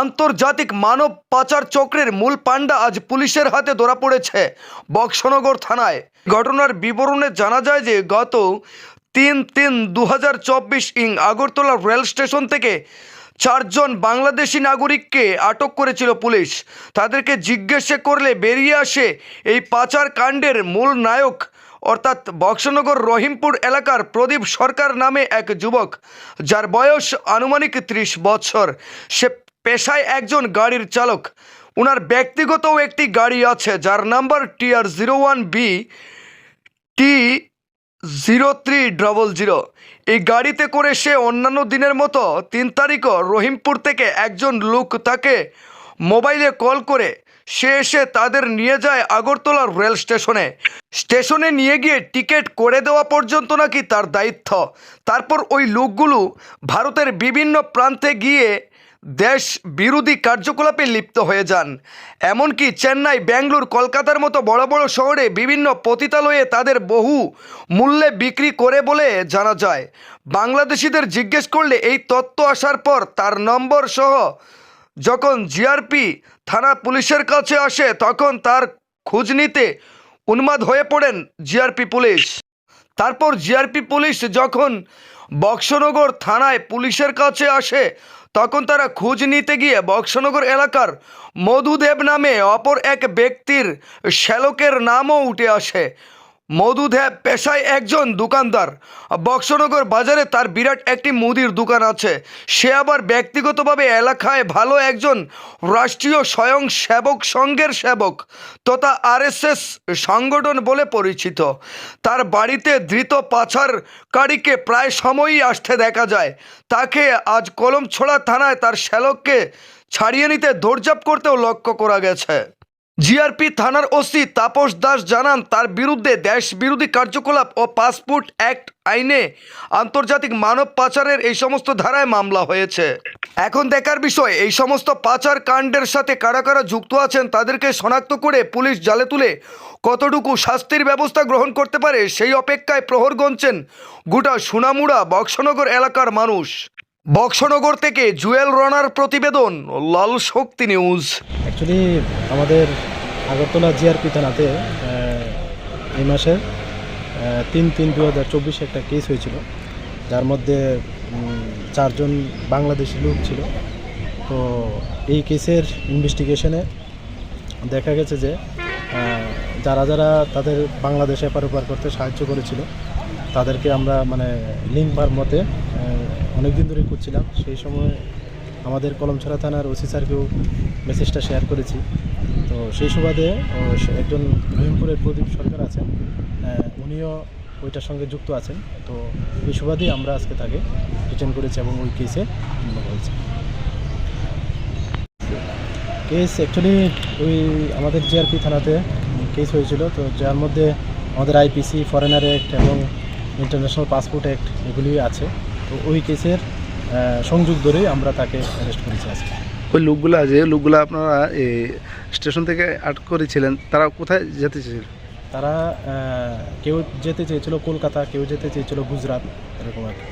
আন্তর্জাতিক মানব পাচার চক্রের মূল পাণ্ডা আজ পুলিশের হাতে ধরা পড়েছে বক্সনগর থানায়। ঘটনার বিবরণে জানা যায় যে গত তিন তিন দু ইং আগরতলা রেল স্টেশন থেকে চারজন বাংলাদেশি নাগরিককে আটক করেছিল পুলিশ। তাদেরকে জিজ্ঞেস করলে বেরিয়ে আসে এই পাচার কাণ্ডের মূল নায়ক অর্থাৎ বক্সনগর রহিমপুর এলাকার প্রদীপ সরকার নামে এক যুবক, যার বয়স আনুমানিক ত্রিশ বছর। সে পেশায় একজন গাড়ির চালক। ওনার ব্যক্তিগতও একটি গাড়ি আছে, যার number TR zero one B T zero three double zero. এই গাড়িতে করে সে অন্যান্য দিনের মতো তিন তারিখও রহিমপুর থেকে একজন লোক তাকে মোবাইলে কল করে সে এসে তাদের নিয়ে যায় আগরতলার রেল স্টেশনে। স্টেশনে নিয়ে গিয়ে টিকিট করে দেওয়া পর্যন্ত নাকি তার দায়িত্ব। তারপর ওই লোকগুলো ভারতের বিভিন্ন প্রান্তে গিয়ে দেশ বিরোধী কার্যকলাপে লিপ্ত হয়ে যান। এমনকি চেন্নাই, ব্যাঙ্গালোর, কলকাতার মতো বড় বড় শহরে বিভিন্ন পতিতালয়ে তাদের বহু মূল্যে বিক্রি করে বলে জানা যায়। বাংলাদেশিদের জিজ্ঞেস করলে এই তত্ত্ব আসার পর তার নম্বর সহ যখন জিআরপি থানা পুলিশের কাছে আসে, তখন তার খোঁজ নিতে উন্মাদ হয়ে পড়েন জিআরপি পুলিশ। তারপর জিআরপি পুলিশ যখন বক্সনগর থানায় পুলিশের কাছে আসে, তখন তারা খোঁজ নিতে গিয়ে বক্সনগর এলাকার মধুদেব নামে অপর এক ব্যক্তির শ্যালকের নামও উঠে আসে। মধুদেব পেশায় একজন দোকানদার। বক্সনগর বাজারে তার বিরাট একটি মুদির দোকান আছে। সে আবার ব্যক্তিগতভাবে এলাকায় ভালো একজন রাষ্ট্রীয় স্বয়ং সেবক সংঘের সেবক তথা আরএসএস সংগঠন বলে পরিচিত। তার বাড়িতে ধৃত পাচারকারীকে প্রায় সময়ই আসতে দেখা যায়। তাকে আজ কলমছড়া থানায় তার শ্যালককে ছাড়িয়ে নিতে দৌড়ঝাঁপ করতেও লক্ষ্য করা গেছে। জিআরপি থানার ওসি তাপস দাস জানান, তার বিরুদ্ধে দেশ বিরোধী কার্যকলাপ ও পাসপোর্ট অ্যাক্ট আইনে আন্তর্জাতিক মানব পাচারের এই সমস্ত ধারায় মামলা হয়েছে। এখন দেখার বিষয়, এই সমস্ত পাচার কাণ্ডের সাথে কারা কারা যুক্ত আছেন তাদেরকে শনাক্ত করে পুলিশ জালে তুলে কতটুকু শাস্তির ব্যবস্থা গ্রহণ করতে পারে সেই অপেক্ষায় প্রহর গঞ্চেন গোটা সোনামুড়া বক্সনগর এলাকার মানুষ। বক্সনগর থেকে জুয়েল রনার প্রতিবেদন, লাল শক্তি নিউজ। অ্যাকচুয়ালি আমাদের আগরতলা জিআরপি থানাতে এই আহ, তিন তিন দু হাজার চব্বিশে একটা কেস হয়েছিল। যার মধ্যে চারজন বাংলাদেশি লোক ছিল। তো এই কেসের ইনভেস্টিগেশনে দেখা গেছে যে যারা যারা তাদের বাংলাদেশে এপার ওপার করতে সাহায্য করেছিল তাদেরকে আমরা মানে লিঙ্ক বার মতে অনেক দিন ধরেই করছিলাম সেই সময় আমাদের কলমছড়া থানার ওসি স্যারকেও মেসেজটা শেয়ার করেছি। তো সেই সুবাদে একজন রহিমপুরের প্রদীপ সরকার আছেন উনিও ওইটার সঙ্গে যুক্ত আছেন। তো এই সুবাদেই আমরা আজকে তাকে রিটার্ন করেছি এবং ওই কেসে হয়েছে। কেস অ্যাকচুয়ালি ওই আমাদের জিআরপি থানাতে কেস হয়েছিল। তো যার মধ্যে আমাদের আইপিসি ফরেনার অ্যাক্ট এবং ইন্টারন্যাশনাল পাসপোর্ট অ্যাক্ট এগুলি আছে। তো ওই কেসের সংযোগ ধরেই আমরা তাকে অ্যারেস্ট করেছি আজকে। ওই লোকগুলা যে লোকগুলা আপনারা এই স্টেশন থেকে আটক করেছিলেন তারা কোথায় যেতে চেয়েছিল? তারা কেউ যেতে চেয়েছিল কলকাতা কেউ যেতে চেয়েছিল গুজরাট এরকম আর কি।